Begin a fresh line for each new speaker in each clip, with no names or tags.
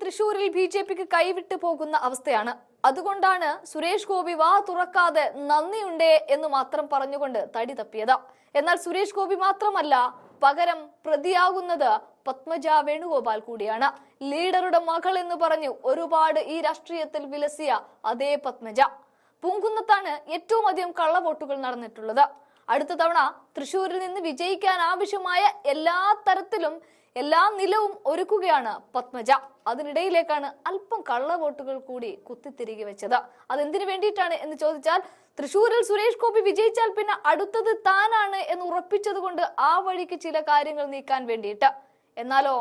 തൃശൂരിൽ B J പിക്ക് കൈവിട്ടു പോകുന്ന അവസ്ഥയാണ്. അതുകൊണ്ടാണ് സുരേഷ് ഗോപി വാ തുറക്കാതെ നന്ദിയുണ്ടേ എന്ന് മാത്രം പറഞ്ഞുകൊണ്ട് തടി തപ്പിയത്. എന്നാൽ സുരേഷ് ഗോപി മാത്രമല്ല പകരം പ്രതിയാകുന്നത് പത്മജ വേണുഗോപാൽ കൂടിയാണ്. ലീഡറുടെ മകൾ എന്ന് പറഞ്ഞു ഒരുപാട് ഈ രാഷ്ട്രീയത്തിൽ വിലസിയ അതേ പത്മജ. പൂങ്കുന്നത്താണ് ഏറ്റവും അധികം കള്ളവോട്ടുകൾ നടന്നിട്ടുള്ളത്. അടുത്ത തവണ തൃശൂരിൽ നിന്ന് വിജയിക്കാൻ ആവശ്യമായ എല്ലാ തരത്തിലും എല്ലാ നിലവും ഒരുക്കുകയാണ് പത്മജ. അതിനിടയിലേക്കാണ് അല്പം കള്ളവോട്ടുകൾ കൂടി കുത്തിത്തിരികെ വെച്ചത്. അതെന്തിനു വേണ്ടിയിട്ടാണ് എന്ന് ചോദിച്ചാൽ തൃശൂരിൽ സുരേഷ് ഗോപി വിജയിച്ചാൽ പിന്നെ അടുത്തത് താനാണ് എന്ന് ഉറപ്പിച്ചതുകൊണ്ട് ആ വഴിക്ക് ചില കാര്യങ്ങൾ നീക്കാൻ വേണ്ടിയിട്ട്. എന്നാലോ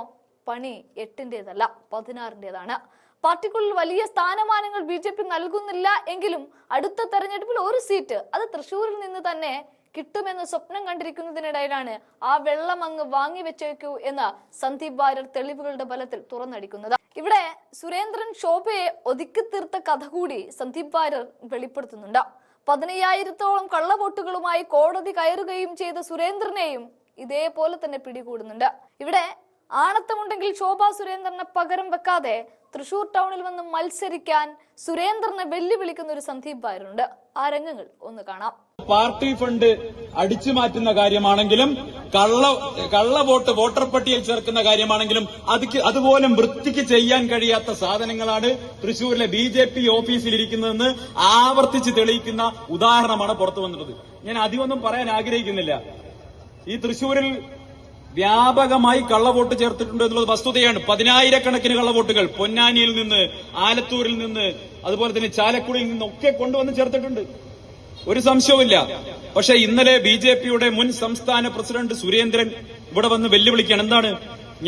പണി എട്ടിന്റെതല്ല പതിനാറിന്റെതാണ് പാർട്ടിക്കുള്ളിൽ വലിയ സ്ഥാനമാനങ്ങൾ ബി ജെ പി നൽകുന്നില്ല എങ്കിലും അടുത്ത തെരഞ്ഞെടുപ്പിൽ ഒരു സീറ്റ് അത് തൃശൂരിൽ നിന്ന് തന്നെ കിട്ടുമെന്ന് സ്വപ്നം കണ്ടിരിക്കുന്നതിനിടയിലാണ് ആ വെള്ളം അങ്ങ് വാങ്ങി വെച്ചേക്കൂ എന്ന് സന്ദീപ് വാര്യർ തെളിവുകളുടെ ബലത്തിൽ തുറന്നടിക്കുന്നത്. ഇവിടെ സുരേന്ദ്രൻ ശോഭയെ ഒതുക്കി തീർത്ത കഥ കൂടി സന്ദീപ് വാര്യർ വെളിപ്പെടുത്തുന്നുണ്ട്. പതിനയ്യായിരത്തോളം കള്ളവോട്ടുകളുമായി കോടതി കയറുകയും ചെയ്ത സുരേന്ദ്രനെയും ഇതേപോലെ തന്നെ പിടികൂടുന്നുണ്ട്. ഇവിടെ ആണത്തമുണ്ടെങ്കിൽ ശോഭാ സുരേന്ദ്രനെ പകരം വെക്കാതെ തൃശൂർ ടൗണിൽ വന്ന് മത്സരിക്കാൻ സുരേന്ദ്രനെ വെല്ലുവിളിക്കുന്ന ഒരു സന്ദീപ് വാര്യരുണ്ട്. ആ രംഗങ്ങൾ ഒന്ന് കാണാം.
പാർട്ടി ഫണ്ട് അടിച്ചു മാറ്റുന്ന കാര്യമാണെങ്കിലും കള്ള കള്ള വോട്ട് വോട്ടർ പട്ടികയിൽ ചേർക്കുന്ന കാര്യമാണെങ്കിലും അതിക്ക് അതുപോലെ വൃത്തിക്ക് ചെയ്യാൻ കഴിയാത്ത സാധനങ്ങളാണ് തൃശൂരിലെ ബി ജെ പി ഓഫീസിലിരിക്കുന്നതെന്ന് ആവർത്തിച്ച് തെളിയിക്കുന്ന ഉദാഹരണമാണ് പുറത്തു വന്നത് ഞാൻ അധികമൊന്നും പറയാൻ ആഗ്രഹിക്കുന്നില്ല. ഈ തൃശൂരിൽ വ്യാപകമായി കള്ളവോട്ട് ചേർത്തിട്ടുണ്ട് എന്നുള്ളത് വസ്തുതയാണ്. പതിനായിരക്കണക്കിന് കള്ളവോട്ടുകൾ പൊന്നാനിയിൽ നിന്ന് ആലത്തൂരിൽ നിന്ന് അതുപോലെ തന്നെ ചാലക്കുടിയിൽ നിന്നൊക്കെ കൊണ്ടുവന്ന് ചേർത്തിട്ടുണ്ട്. ഒരു സംശയവുമില്ല. പക്ഷെ ഇന്നലെ ബി ജെ പിയുടെ മുൻ സംസ്ഥാന പ്രസിഡന്റ് സുരേന്ദ്രൻ ഇവിടെ വന്ന് വെല്ലുവിളിക്കുകയാണ്. എന്താണ്?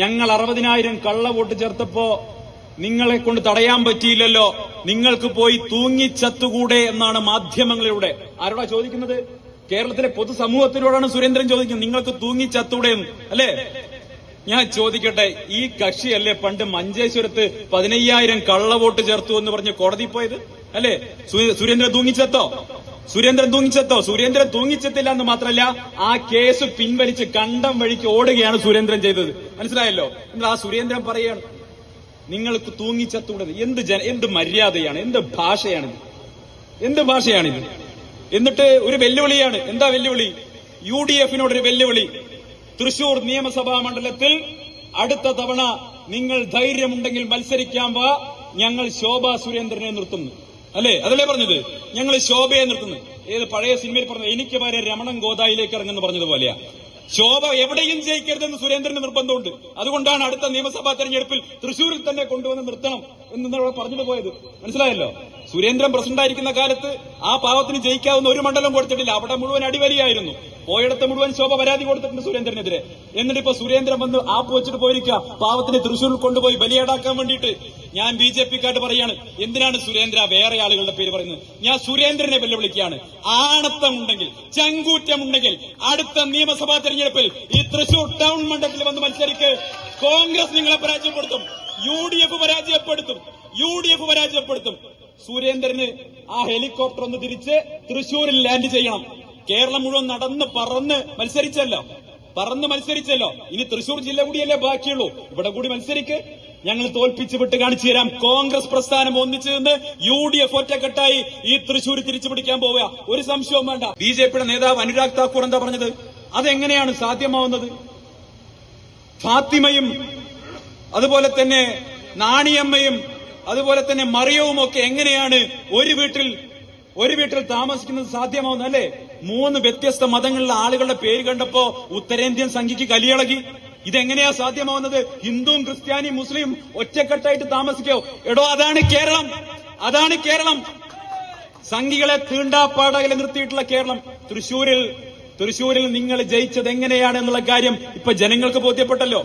ഞങ്ങൾ അറുപതിനായിരം കള്ള വോട്ട് ചേർത്തപ്പോ നിങ്ങളെ കൊണ്ട് തടയാൻ പറ്റിയില്ലല്ലോ. നിങ്ങൾക്ക് പോയി തൂങ്ങിച്ചത്തുകൂടെ എന്നാണ് മാധ്യമങ്ങളിലൂടെ. ആരോടാ ചോദിക്കുന്നത്? കേരളത്തിലെ പൊതുസമൂഹത്തിനോടാണ് സുരേന്ദ്രൻ ചോദിക്കുന്നത്. നിങ്ങൾക്ക് തൂങ്ങിച്ചത്തൂടെ അല്ലേ? ഞാൻ ചോദിക്കട്ടെ ഈ കക്ഷിയല്ലേ പണ്ട് മഞ്ചേശ്വരത്ത് പതിനയ്യായിരം കള്ളവോട്ട് ചേർത്തു എന്ന് പറഞ്ഞ് കോടതി പോയത്? അല്ലേ? സുരേന്ദ്രൻ തൂങ്ങിച്ചത്തോ സുരേന്ദ്രൻ തൂങ്ങിച്ചെത്തോ? സുരേന്ദ്രൻ തൂങ്ങിച്ചെത്തില്ല എന്ന് മാത്രമല്ല ആ കേസ് പിൻവലിച്ച് കണ്ടം വഴിക്ക് ഓടുകയാണ് സുരേന്ദ്രൻ ചെയ്തത്. മനസ്സിലായല്ലോ? എന്നാൽ ആ സുരേന്ദ്രൻ പറയാണ് നിങ്ങൾക്ക് തൂങ്ങിച്ചത്തൂടെ എന്ത് ജന എന്ത് മര്യാദയാണ് എന്ത് ഭാഷയാണിത്? എന്ത് ഭാഷയാണിത്? എന്നിട്ട് ഒരു വെല്ലുവിളിയാണ്. എന്താ വെല്ലുവിളി? യു ഡി എഫിനോട് ഒരു വെല്ലുവിളി. തൃശൂർ നിയമസഭാ മണ്ഡലത്തിൽ അടുത്ത തവണ നിങ്ങൾ ധൈര്യമുണ്ടെങ്കിൽ മത്സരിക്കാൻ വാ. ഞങ്ങൾ ശോഭാ സുരേന്ദ്രനെ നിർത്തുന്നു. അല്ലേ? അതല്ലേ പറഞ്ഞത്? ഞങ്ങൾ ശോഭയെ നിർത്തുന്നു. ഏത് പഴയ സിനിമയിൽ പറഞ്ഞത് എനിക്ക് വരെ രമണൻ ഗോദായിലേക്ക് ഇറങ്ങുന്നു പറഞ്ഞതുപോലെയാ ശോഭ എവിടെയും ജയിക്കരുതെന്ന് സുരേന്ദ്രന് നിർബന്ധമുണ്ട്. അതുകൊണ്ടാണ് അടുത്ത നിയമസഭാ തെരഞ്ഞെടുപ്പിൽ തൃശൂരിൽ തന്നെ കൊണ്ടുവന്ന് നിർത്തണം എന്ന് പറഞ്ഞിട്ട് പോയത്. മനസ്സിലായല്ലോ? സുരേന്ദ്രൻ പ്രസിഡന്റായിരിക്കുന്ന കാലത്ത് ആ പാവത്തിന് ജയിക്കാവുന്ന ഒരു മണ്ഡലം കൊടുത്തിട്ടില്ല. അവിടെ മുഴുവൻ അടിവലിയായിരുന്നു. പോയിടത്ത് മുഴുവൻ ശോഭ പരാതി കൊടുത്തിട്ടുണ്ട് സുരേന്ദ്രനെതിരെ. എന്നിട്ട് ഇപ്പൊ സുരേന്ദ്രൻ വന്ന് ആപ്പ് വെച്ചിട്ട് പോയിരിക്കുക പാവത്തിന് തൃശൂരിൽ കൊണ്ടുപോയി ബലിയേടാക്കാൻ വേണ്ടിയിട്ട്. ഞാൻ ബി ജെ പിക്കാട്ട് പറയാണ് എന്തിനാണ് സുരേന്ദ്ര വേറെ ആളുകളുടെ പേര് പറയുന്നത്? ഞാൻ സുരേന്ദ്രനെ വെല്ലുവിളിക്കുകയാണ്. ആണത്തമുണ്ടെങ്കിൽ ചങ്കൂറ്റമുണ്ടെങ്കിൽ അടുത്ത നിയമസഭാ തെരഞ്ഞെടുപ്പിൽ ഈ തൃശൂർ ടൗൺ മണ്ഡലത്തിൽ വന്ന് മത്സരിക്ക് കോൺഗ്രസ് നിങ്ങളെ പരാജയപ്പെടുത്തും യു ഡി എഫ് പരാജയപ്പെടുത്തും യു ഡി എഫ് പരാജയപ്പെടുത്തും. സുരേന്ദ്രന് ആ ഹെലികോപ്റ്റർ ഒന്ന് തിരിച്ച് തൃശൂരിൽ ലാൻഡ് ചെയ്യണം. കേരളം മുഴുവൻ നടന്ന് പറന്ന് മത്സരിച്ചല്ലോ. പറന്ന് മത്സരിച്ചല്ലോ. ഇനി തൃശൂർ ജില്ല കൂടിയല്ലേ ബാക്കിയുള്ളൂ. ഇവിടെ കൂടി മത്സരിക്ക്. ഞങ്ങൾ തോൽപ്പിച്ച് വിട്ട് കാണിച്ചു തരാം. കോൺഗ്രസ് പ്രസ്ഥാനം ഒന്നിച്ചു നിന്ന് യു ഡി എഫ് ഒറ്റക്കെട്ടായി ഈ തൃശൂർ തിരിച്ചു പിടിക്കാൻ പോവുക. ഒരു സംശയവും വേണ്ട. ബി ജെ പിയുടെ നേതാവ് അനുരാഗ് താക്കൂർ എന്താ പറഞ്ഞത്? അതെങ്ങനെയാണ് സാധ്യമാവുന്നത്? ഫാത്തിമയും അതുപോലെ തന്നെ നാണിയമ്മയും അതുപോലെ തന്നെ മറിയവും ഒക്കെ എങ്ങനെയാണ് ഒരു വീട്ടിൽ ഒരു വീട്ടിൽ താമസിക്കുന്നത് സാധ്യമാവുന്നത് അല്ലേ? മൂന്ന് വ്യത്യസ്ത മതങ്ങളിലെ ആളുകളുടെ പേര് കണ്ടപ്പോ ഉത്തരേന്ത്യൻ സംഖ്യക്ക് കലിയിളകി. ഇതെങ്ങനെയാ സാധ്യമാവുന്നത്? ഹിന്ദുവും ക്രിസ്ത്യാനിയും മുസ്ലിം ഒറ്റക്കെട്ടായിട്ട് താമസിക്കോ? എടോ അതാണ് കേരളം. അതാണ് കേരളം. സംഘികളെ തീണ്ടാപ്പാടകൽ നിർത്തിയിട്ടുള്ള കേരളം. തൃശൂരിൽ തൃശൂരിൽ നിങ്ങൾ ജയിച്ചത് എങ്ങനെയാണ് എന്നുള്ള കാര്യം ഇപ്പൊ ജനങ്ങൾക്ക് ബോധ്യപ്പെട്ടല്ലോ.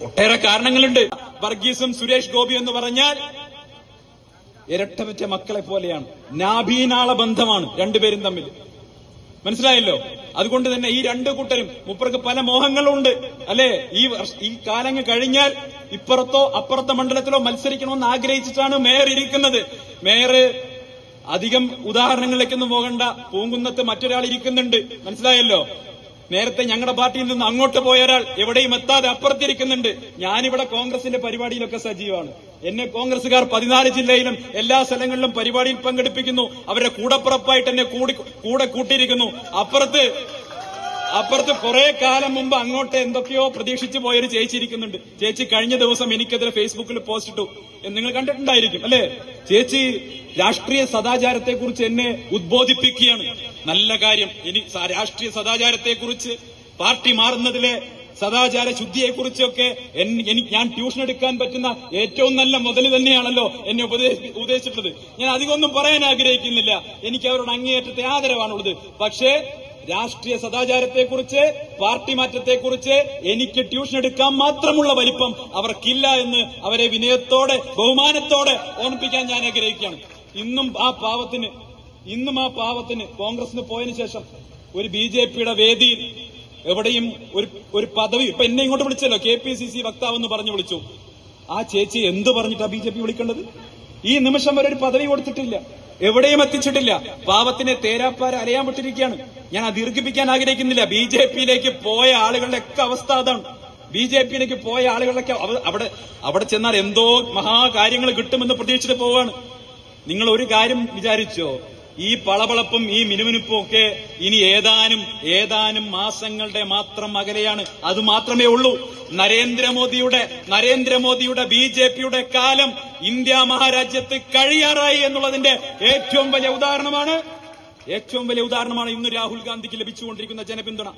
ഒട്ടേറെ കാരണങ്ങളുണ്ട്. വർഗീസും സുരേഷ് ഗോപി എന്ന് പറഞ്ഞാൽ ഇരട്ടപറ്റ മക്കളെ പോലെയാണ്. നാഭീനാള ബന്ധമാണ് രണ്ടുപേരും തമ്മിൽ. മനസ്സിലായല്ലോ? അതുകൊണ്ട് തന്നെ ഈ രണ്ട് കൂട്ടരും മുപ്പർക്ക് പല മോഹങ്ങളുണ്ട് അല്ലെ? ഈ ഈ കാലങ്ങ് കഴിഞ്ഞാൽ ഇപ്പുറത്തോ അപ്പുറത്തെ മണ്ഡലത്തിലോ മത്സരിക്കണമെന്ന് ആഗ്രഹിച്ചിട്ടാണ് മേയർ ഇരിക്കുന്നത്. മേയർ അധികം ഉദാഹരണങ്ങളിലേക്കൊന്നും പോകണ്ട. പൂങ്കുന്നത്ത് മറ്റൊരാൾ ഇരിക്കുന്നുണ്ട്. മനസ്സിലായല്ലോ? നേരത്തെ ഞങ്ങളുടെ പാർട്ടിയിൽ നിന്ന് അങ്ങോട്ട് പോയ ഒരാൾ എവിടെയും എത്താതെ അപ്പുറത്തിരിക്കുന്നുണ്ട്. ഞാനിവിടെ കോൺഗ്രസിന്റെ പരിപാടിയിലൊക്കെ സജീവമാണ്. എന്നെ കോൺഗ്രസുകാർ പതിനാല് ജില്ലയിലും എല്ലാ സ്ഥലങ്ങളിലും പരിപാടിയിൽ പങ്കെടുപ്പിക്കുന്നു. അവരുടെ കൂടപ്പുറപ്പായിട്ട് എന്നെ കൂടി കൂടെ കൂട്ടിയിരിക്കുന്നു. അപ്പുറത്ത് അപ്പുറത്ത് കുറെ കാലം മുമ്പ് അങ്ങോട്ട് എന്തൊക്കെയോ പ്രതീക്ഷിച്ചു പോയൊരു ചേച്ചി ഇരിക്കുന്നുണ്ട് ചേച്ചി കഴിഞ്ഞ ദിവസം എനിക്കെതിരെ ഫേസ്ബുക്കിൽ പോസ്റ്റ് ഇട്ടു. നിങ്ങൾ കണ്ടിട്ടുണ്ടായിരിക്കും അല്ലെ? ചേച്ചി രാഷ്ട്രീയ സദാചാരത്തെ കുറിച്ച് എന്നെ ഉദ്ബോധിപ്പിക്കുകയാണ്. നല്ല കാര്യം. ഇനി രാഷ്ട്രീയ സദാചാരത്തെ കുറിച്ച് പാർട്ടി മാറുന്നതിലെ സദാചാര ശുദ്ധിയെ കുറിച്ചൊക്കെ എനിക്ക് ഞാൻ ട്യൂഷൻ എടുക്കാൻ പറ്റുന്ന ഏറ്റവും നല്ല മുതൽ തന്നെയാണല്ലോ എന്നെ ഉപദേശി- ഉപദേശിച്ചിട്ടുള്ളത്. ഞാൻ അധികമൊന്നും പറയാൻ ആഗ്രഹിക്കുന്നില്ല. എനിക്ക് അവരോട് അങ്ങേയറ്റത്തെ ആദരവാണുള്ളത്. പക്ഷേ രാഷ്ട്രീയ സദാചാരത്തെക്കുറിച്ച് പാർട്ടി മാറ്റത്തെക്കുറിച്ച് എനിക്ക് ട്യൂഷൻ എടുക്കാൻ മാത്രമുള്ള വലിപ്പം അവർക്കില്ല എന്ന് അവരെ വിനയത്തോടെ ബഹുമാനത്തോടെ ഓർമ്മിപ്പിക്കാൻ ഞാൻ ആഗ്രഹിക്കുകയാണ്. ഇന്നും ആ പാവത്തിന് ഇന്നും ആ പാവത്തിന് കോൺഗ്രസിന് പോയതിനു ശേഷം ഒരു ബി ജെ പിയുടെ വേദിയിൽ എവിടെയും ഒരു ഒരു പദവി ഇപ്പൊ എന്നെ ഇങ്ങോട്ട് വിളിച്ചല്ലോ കെ പി സി സി വക്താവ് എന്ന് പറഞ്ഞു വിളിച്ചു. ആ ചേച്ചി എന്ത് പറഞ്ഞിട്ടാ ബി ജെ പി വിളിക്കേണ്ടത്? ഈ നിമിഷം വരെ ഒരു പദവി കൊടുത്തിട്ടില്ല. എവിടെയും എത്തിച്ചിട്ടില്ല. പാവത്തിനെ തേരാപ്പാര അലയാൻ വിട്ടിരിക്കുകയാണ് ഞാൻ ദീർഘിപ്പിക്കാൻ ആഗ്രഹിക്കുന്നില്ല. ബി ജെ പിയിലേക്ക് പോയ ആളുകളുടെ ഒക്കെ അവസ്ഥ അതാണ്. ബി ജെ പിയിലേക്ക് പോയ ആളുകളൊക്കെ അവിടെ അവിടെ ചെന്നാൽ എന്തോ മഹാകാര്യങ്ങൾ കിട്ടുമെന്ന് പ്രതീക്ഷിച്ചിട്ട് പോവാണ്. നിങ്ങൾ ഒരു കാര്യം വിചാരിച്ചോ? ഈ പളപളപ്പും ഈ മിനുമിനുപ്പും ഒക്കെ ഇനി ഏതാനും ഏതാനും മാസങ്ങളുടെ മാത്രം അകലെയാണ്. അത് മാത്രമേ ഉള്ളൂ. നരേന്ദ്രമോദിയുടെ നരേന്ദ്രമോദിയുടെ ബി ജെ പിയുടെ കാലം ഇന്ത്യ മഹാരാജ്യത്ത് കഴിയാറായി എന്നുള്ളതിന്റെ ഏറ്റവും വലിയ ഉദാഹരണമാണ് ഏറ്റവും വലിയ ഉദാഹരണമാണ് ഇന്ന് രാഹുൽ ഗാന്ധിക്ക് ലഭിച്ചുകൊണ്ടിരിക്കുന്ന ജനപിന്തുണ.